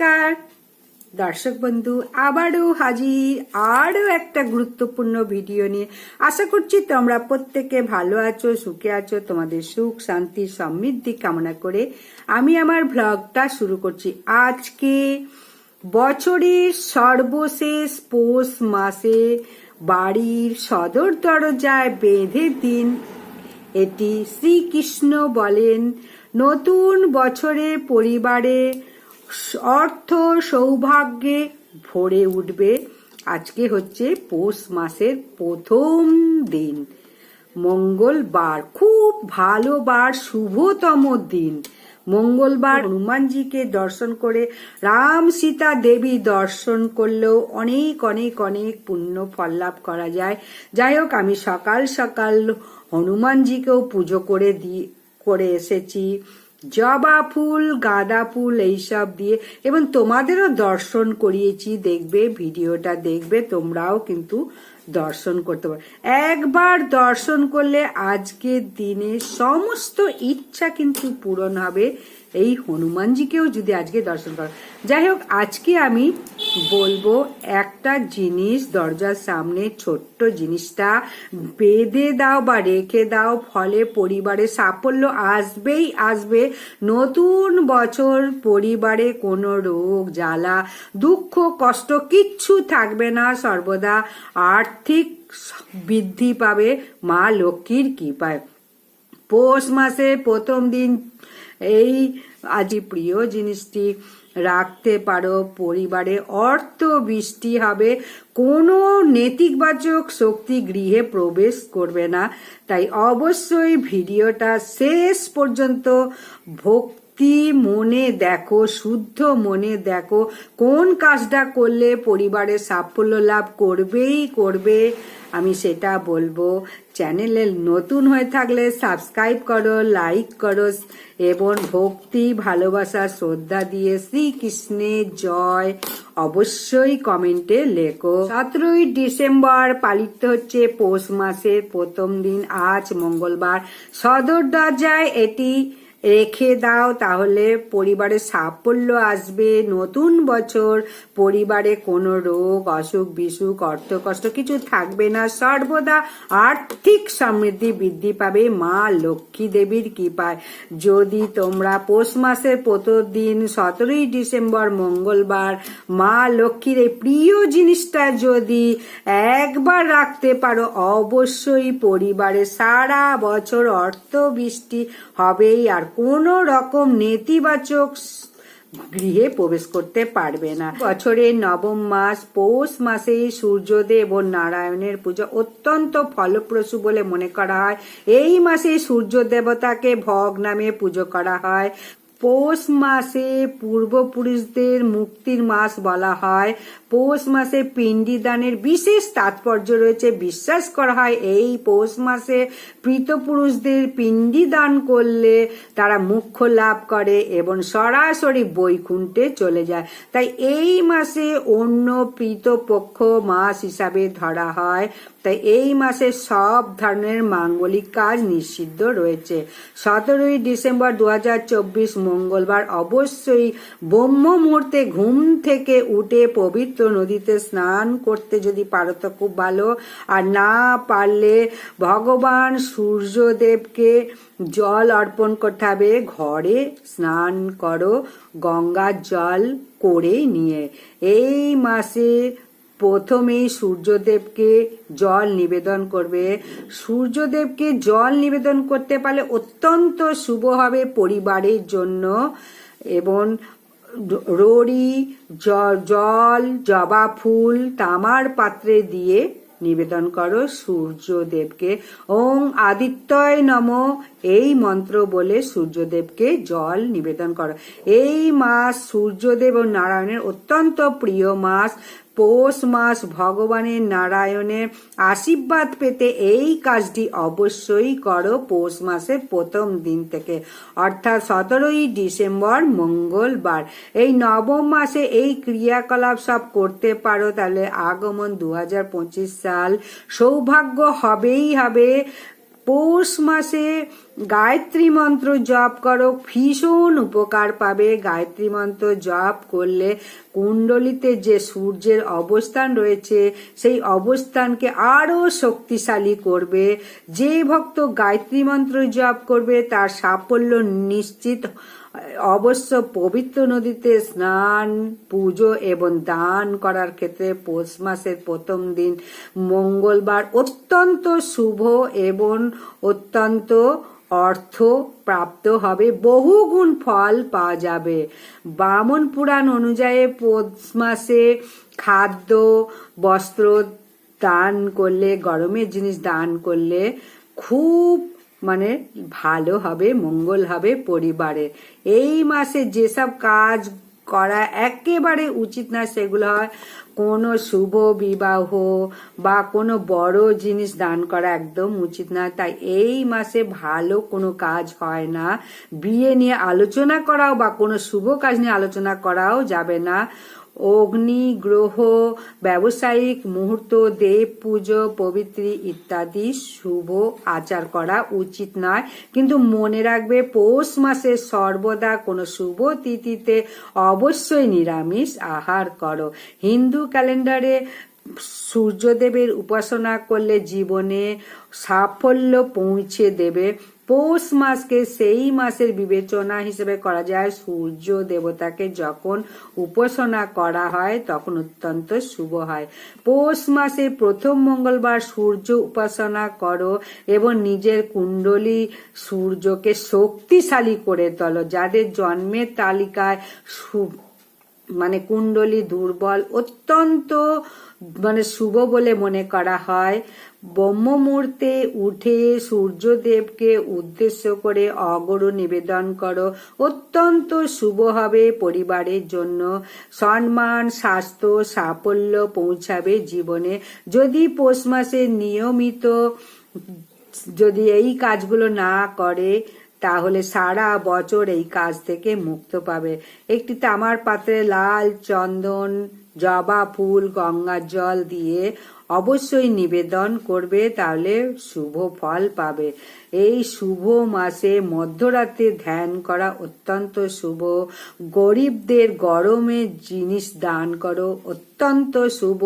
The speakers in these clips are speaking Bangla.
নমস্কার। দর্শক বন্ধু, আবারও হাজির, আরও একটা গুরুত্বপূর্ণ ভিডিও নিয়ে। আশা করছি তোমরা প্রত্যেকে ভালো আছো, সুখে আছো, তোমাদের সুখ, শান্তি, সমৃদ্ধি কামনা করে আমি আমার ভ্লগটা শুরু করছি। আজকে বছরের সর্বশেষ পৌষ মাসে বাড়ির সদর দরজায় বেঁধে দিন এটি শ্রীকৃষ্ণ বলেন। নতুন বছরে পরিবারে অর্থ সৌভাগ্যে ভরে উঠবে। আজকে হচ্ছে পৌষ মাসের প্রথম দিন। মঙ্গলবার, খুব ভালো বার, শুভতম দিন। মঙ্গলবার হনুমানজিকে দর্শন করে রাম সীতা দেবী দর্শন করলেও অনেক অনেক অনেক পুণ্য ফল লাভ করা যায়। যাই হোক, আমি সকাল সকাল হনুমানজিকেও পুজো করে দিয়ে করে এসেছি। জবা ফুল, গাঁদা ফুল এইসব দিয়ে এবং তোমাদেরও দর্শন করিয়েছি, দেখবে, ভিডিওটা দেখবে, তোমরাও কিন্তু দর্শন করতে পারো। একবার দর্শন করলে আজকের দিনে সমস্ত ইচ্ছা কিন্তু পূরণ হবে। এই হনুমানজিকেও যদি আজকে দর্শন করো। যাই হোক, আজকে আমি বলব একটা জিনিস দরজার সামনে, ছোট্ট জিনিসটা। বেঁধে দাও বা রেখে দাও, ফলে পরিবারে সাফল্য আসবেই আসবে। নতুন বছর, পরিবারে কোনো রোগ, জ্বালা, দুঃখ, কষ্ট কিচ্ছু থাকবে না। সর্বদা আর্থিক বৃদ্ধি পাবে মা লক্ষ্মীর কৃপায়। পৌষ মাসে প্রথম দিন এই আজি প্রিয় জিনিসটি রাখতে পারো, পরিবারে অর্থ বৃষ্টি হবে, কোনো নেতিবাচক শক্তি গৃহে প্রবেশ করবে না। তাই অবশ্যই ভিডিওটা শেষ পর্যন্ত ভক্তি মনে দেখো, শুদ্ধ মনে দেখো, কোন কাজটা করলে পরিবারে সাফল্য লাভ করবেই করবে? আমি সেটা বলব, চ্যানেলে নতুন হয়ে থাকলে সাবস্ক্রাইব করো, লাইক করো এবং ভক্তি, ভালোবাসা, শ্রদ্ধা দিয়ে শ্রীকৃষ্ণের জয় অবশ্যই কমেন্টে লেখো। সতেরোই ডিসেম্বর পালিত হচ্ছে পৌষ মাসের প্রথম দিন, আজ মঙ্গলবার। সদর দরজায় এটি রেখে দাও, তাহলে পরিবারে সাফল্য আসবে। নতুন বছর, পরিবারে কোনো রোগ, অসুখ, বিসুখ অর্থ কষ্ট কিছু থাকবে না। সর্বদা আর্থিক সমৃদ্ধি বৃদ্ধি পাবে। মা লক্ষ্মী দেবীর কৃপায়। যদি তোমরা পৌষ মাসের প্রথম দিন, সতেরোই ডিসেম্বর, মঙ্গলবার, মা লক্ষ্মীর এই প্রিয় জিনিসটা যদি একবার রাখতে পারো, অবশ্যই পরিবারে সারা বছর অর্থ বৃষ্টি হবেই। আর কোনো রকম নেতিবাচক গৃহে প্রবেশ করতে পারবে না। বছরের নবম মাস, পৌষ মাসে সূর্যদেব ও নারায়ণের পূজা অত্যন্ত ফলপ্রসূ বলে মনে করা হয়। এই মাসে সূর্য দেবতাকে ভগ নামে পুজো করা হয়। পৌষ মাসে পূর্বপুরুষদের মুক্তির মাস বলা হয়। পৌষ মাসে পিণ্ডি দানের বিশেষ তাৎপর্য রয়েছে। বিশ্বাস করা হয় এই পৌষ মাসে পৃতপুরুষদের পিণ্ডি দান করলে তারা মুখ্য লাভ করে এবং সরাসরি বৈকুণ্ঠে চলে যায়। তাই এই মাসে অন্য পৃতপক্ষ মাস হিসাবে ধরা হয়। তাই এই মাসে সব ধরনের মাঙ্গলিক কাজ নিষিদ্ধ রয়েছে। সতেরোই ডিসেম্বর দু হাজার চব্বিশ মঙ্গলবার অবশ্যই ব্রহ্ম মুহূর্তে ঘুম থেকে উঠে পবিত্র নদীতে স্নান করতে যদি পারো তো খুব ভালো। আর না পারলে ভগবান সূর্যদেবকে জল অর্পণ করতে হবে, ঘরে স্নান করো, গঙ্গার জল করে নিয়ে। এই মাসে প্রথমেই সূর্যদেবকে জল নিবেদন করবে। সূর্যদেবকে জল নিবেদন করতে পারলে অত্যন্ত শুভ হবে পরিবারের জন্য। এবং রড়ি জল, জবা ফুল, তামার পাত্রে দিয়ে নিবেদন করো সূর্যদেবকে। ওং আদিত্যয় নম এই মন্ত্র বলে সূর্যদেবকে জল নিবেদন করো। এই মাস সূর্যদেব ও নারায়ণের অত্যন্ত প্রিয় মাস। পৌষ মাস ভগবানের নারায়ণের আশীর্বাদ পেতে এই কাজটি অবশ্যই করো পৌষ মাসের প্রথম দিন থেকে। অর্থাৎ সতেরোই ডিসেম্বর মঙ্গলবার। এই নবম মাসে এই ক্রিয়াকলাপ সব করতে পারো, তাহলে আগমন দু হাজার পঁচিশ সাল সৌভাগ্য হবেই হবে। পৌষ মাসে গায়ত্রী মন্ত্র জপ করো। ভীষণ উপকার পাবে গায়ত্রী মন্ত্র জপ করলে কুণ্ডলিতে যে সূর্যের অবস্থান রয়েছে, সেই অবস্থানকে আরও শক্তিশালী করবে। যে ভক্ত গায়ত্রী মন্ত্র জপ করবে, তার সাফল্য নিশ্চিত অবশ্য পবিত্র নদীতে স্নান, পুজো এবং দান করার ক্ষেত্রে পৌষ মাসের প্রথম দিন মঙ্গলবার অত্যন্ত শুভ এবং অত্যন্ত অর্থ প্রাপ্ত হবে বহুগুণ ফল পাওয়া যাবে। বামন পুরাণ অনুযায়ী পৌষ মাসে খাদ্য, বস্ত্র দান করলে, গরমের জিনিস দান করলে খুব মানে ভালো হবে, মঙ্গল হবে পরিবারে। এই মাসে যেসব কাজ করা একেবারে উচিত না সেগুলো হয় কোনো শুভ বিবাহ বা কোনো বড় জিনিস দান করা একদম উচিত না তাই এই মাসে ভালো কোনো কাজ হয় না। বিয়ে নিয়ে আলোচনা করাও বা কোনো শুভ কাজ নিয়ে আলোচনা করাও যাবে না। অগ্নি গ্রহ ব্যবসায়িক মুহূর্ত, দেব পুজো, পবিত্রী ইত্যাদি শুভ আচার করা উচিত নয়। কিন্তু মনে রাখবে, পৌষ মাসে সর্বদা কোনো শুভ তিথিতে অবশ্যই নিরামিষ আহার করো। হিন্দু ক্যালেন্ডারে সূর্যদেবের উপাসনা করলে জীবনে সাফল্য পৌঁছে দেবে। পৌষ মাসকে সেই মাসের বিবেচনা হিসেবে করা যায়। সূর্য দেবতাকে যখন উপাসনা করা হয়, তখন অত্যন্ত শুভ হয়। পৌষ মাসে প্রথম মঙ্গলবার সূর্য উপাসনা করো এবং নিজের কুণ্ডলী সূর্যকে শক্তিশালী করে তোলো, যাদের জন্মের তালিকায় মানে কুণ্ডলী দুর্বল, অত্যন্ত মানে শুভ বলে মনে করা হয়। ব্রহ্ম মুহূর্তে উঠে সূর্যদেবকে উদ্দেশ্য করে অগরু নিবেদন করো। অত্যন্ত শুভ হবে পরিবারের জন্য। সম্মান, স্বাস্থ্য, সাফল্য পৌঁছাবে জীবনে। যদি পৌষ মাসে নিয়মিত যদি এই কাজগুলো না করে তাহলে সারা বছর এই কাজ থেকে মুক্ত পাবে। একটি তামার পাত্রে লাল চন্দন, জবা ফুল, গঙ্গার জল দিয়ে অবশ্যই নিবেদন করবে, তাহলে শুভ ফল পাবে। এই শুভ মাসে মধ্যরাতে ধ্যান করা অত্যন্ত শুভ। গরিবদের গরমে জিনিস দান করো, অত্যন্ত শুভ।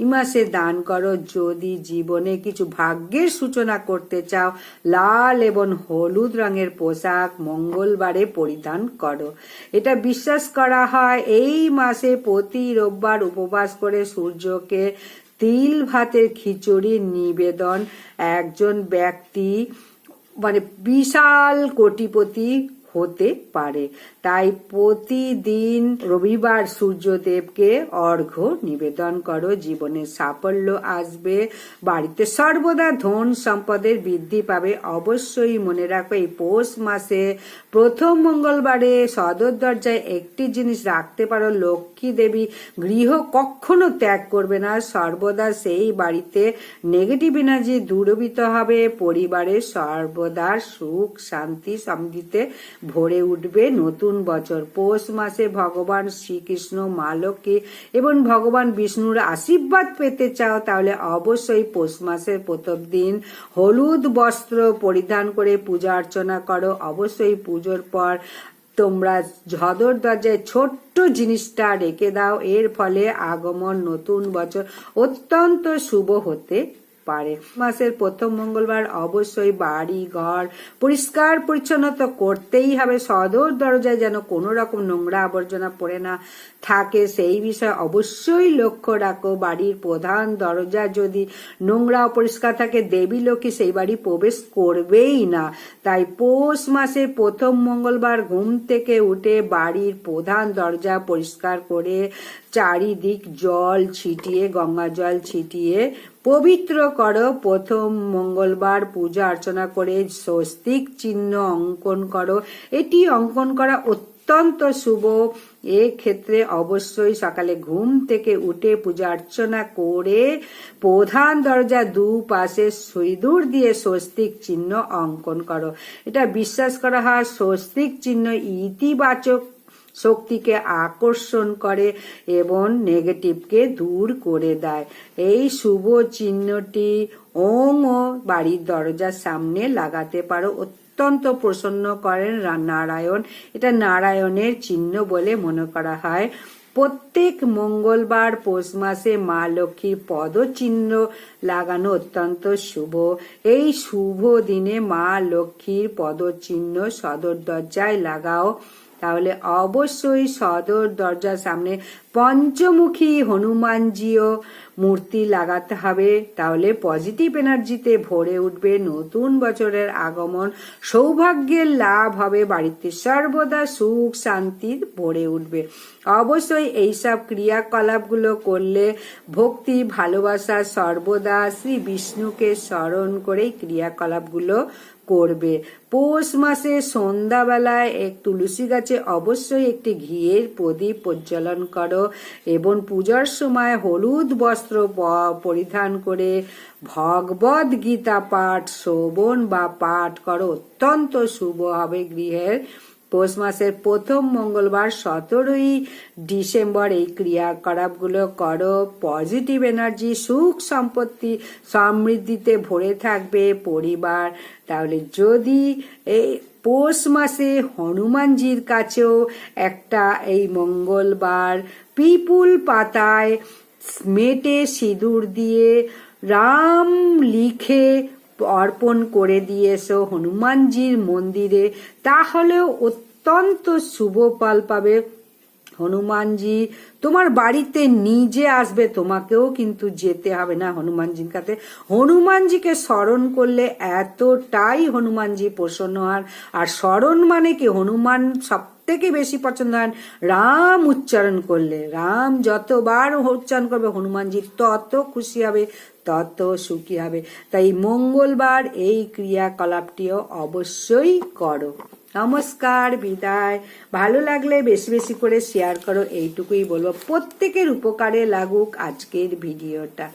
এই মাসে দান করো, যদি জীবনে কিছু ভাগ্যের সূচনা করতে চাও, লাল এবং হলুদ রঙের পোশাক মঙ্গলবারে পরিধান করো। এটা বিশ্বাস করা হয়, এই মাসে প্রতি রোববার উপবাস করে সূর্যকে তিল ভাতের খিচুড়ি নিবেদন একজন ব্যক্তি মানে বিশাল কোটিপতি হতে পারে। তাই প্রতিদিন রবিবার সূর্যদেবকে অর্ঘ্য নিবেদন করো। জীবনে সাফল্য আসবে। বাড়িতে সর্বদা ধন সম্পদের বৃদ্ধি পাবে। অবশ্যই মনে রাখো, এই পৌষ মাসে প্রথম মঙ্গলবারে সদর দরজায় একটি জিনিস রাখতে পারো, লক্ষ্মী দেবী গৃহ কখনো ত্যাগ করবে না। সর্বদা সেই বাড়িতে নেগেটিভ এনার্জি দূরবিত হবে। পরিবারে সর্বদা সুখ, শান্তি সমৃদ্ধিতে ভরে উঠবে। নতুন বছর পৌষ মাসে ভগবান শ্রীকৃষ্ণ মা লক্ষ্মী এবং ভগবান বিষ্ণুর আশীর্বাদ পেতে চাও, তাহলে অবশ্যই পৌষ মাসের প্রথম দিন হলুদ বস্ত্র পরিধান করে পূজা অর্চনা করো। অবশ্যই পুজোর পর তোমরা ঝদর দরজায় ছোট্ট জিনিসটা রেখে দাও। এর ফলে আগমন নতুন বছর অত্যন্ত শুভ হতে পারে। মাসের প্রথম মঙ্গলবার অবশ্যই বাড়ি, ঘর পরিষ্কার পরিচ্ছন্নতা করতেই হবে। সদর দরজায় যেন কোনো রকম নোংরা আবর্জনা পড়ে না থাকে, সেই বিষয়ে অবশ্যই লক্ষ্য রাখো। বাড়ির প্রধান দরজা যদি নোংরা অপরিষ্কার থাকে, দেবী লক্ষ্মী সেই বাড়ি প্রবেশ করবেই না। তাই পৌষ মাসের প্রথম মঙ্গলবার ঘুম থেকে উঠে বাড়ির প্রধান দরজা পরিষ্কার করে চারিদিক জল ছিটিয়ে, গঙ্গা জল ছিটিয়ে পবিত্র করো, প্রথম মঙ্গলবার পূজা অর্চনা করে স্বস্তিক চিহ্ন অঙ্কন করো। এটি অঙ্কন করা অত্যন্ত শুভ। ক্ষেত্রে অবশ্যই সকালে ঘুম থেকে উঠে পূজা অর্চনা করে প্রধান দরজা দু পাশে সিঁদুর দিয়ে স্বস্তিক চিহ্ন অঙ্কন করো। এটা বিশ্বাস করা হয়, স্বস্তিক চিহ্ন ইতিবাচক শক্তিকে আকর্ষণ করে এবং নেগেটিভকে দূর করে দেয়। এই শুভ চিহ্নটি ওং ও বাড়ির দরজার সামনে লাগাতে পারো। অত্যন্ত প্রসন্ন করেন নারায়ণ। এটা নারায়ণের চিহ্ন বলে মনে করা হয়। প্রত্যেক মঙ্গলবার পৌষ মাসে মা লক্ষ্মীর পদচিহ্ন লাগানো অত্যন্ত শুভ। এই শুভ দিনে মা লক্ষ্মীর পদচিহ্ন সদর দরজায় লাগাও। তাহলে অবশ্যই সদর দরজার সামনে পঞ্চমুখী হনুমানজিও মূর্তি লাগাতে হবে। তাহলে পজিটিভ এনার্জিতে ভরে উঠবে নতুন বছরের আগমন। সৌভাগ্যের লাভ হবে, বাড়িতে সর্বদা সুখ শান্তির ভরে উঠবে। অবশ্যই এইসব ক্রিয়াকলাপগুলো করলে ভক্তি, ভালোবাসা সর্বদা শ্রী বিষ্ণুকে স্মরণ করেই ক্রিয়াকলাপগুলো করবে। পৌষ মাসে সন্ধ্যাবেলায় এক তুলসী গাছে অবশ্যই একটি ঘিয়ের প্রদীপ প্রজ্বলন করো এবং পূজার সময় হলুদ বস্ত্র পরিধান করে ভগবদ গীতা পাঠ, শ্রবণ বা পাঠ করো। অত্যন্ত শুভ হবে গৃহের পৌষ মাসের প্রথম মঙ্গলবার সতেরোই ডিসেম্বর এই ক্রিয়াকলাপগুলো করো। পজিটিভ এনার্জি, সুখ সম্পত্তি সমৃদ্ধিতে ভরে থাকবে পরিবার। তাহলে যদি এই পৌষ মাসে হনুমানজির কাছেও একটা এই মঙ্গলবার পিপুল পাতায় মেটে সিঁদুর দিয়ে রাম লিখে অর্পণ করে দিয়েছ হনুমানজির মন্দিরে, তাহলেও অত্যন্ত শুভ ফল পাবে। হনুমানজি, তোমার বাড়িতে নিজে আসবে, তোমাকেও কিন্তু যেতে হবে না হনুমানজির কাছে। হনুমানজিকে স্মরণ করলে এতটাই হনুমানজি প্রসন্ন হন। আর স্মরণ মানে কি? হনুমান সব থেকে বেশি পছন্দ হয় রাম উচ্চারণ করলে। রাম যতবার উচ্চারণ করবে, হনুমানজি তত খুশি হবে, তত সুখী হবে। তাই মঙ্গলবার এই ক্রিয়াকলাপটিও অবশ্যই করো। নমস্কার বিদায়। ভালো লাগলে বেশি বেশি করে শেয়ার করো, এইটুকুই বলব। প্রত্যেকের উপকারে লাগুক আজকের ভিডিওটা।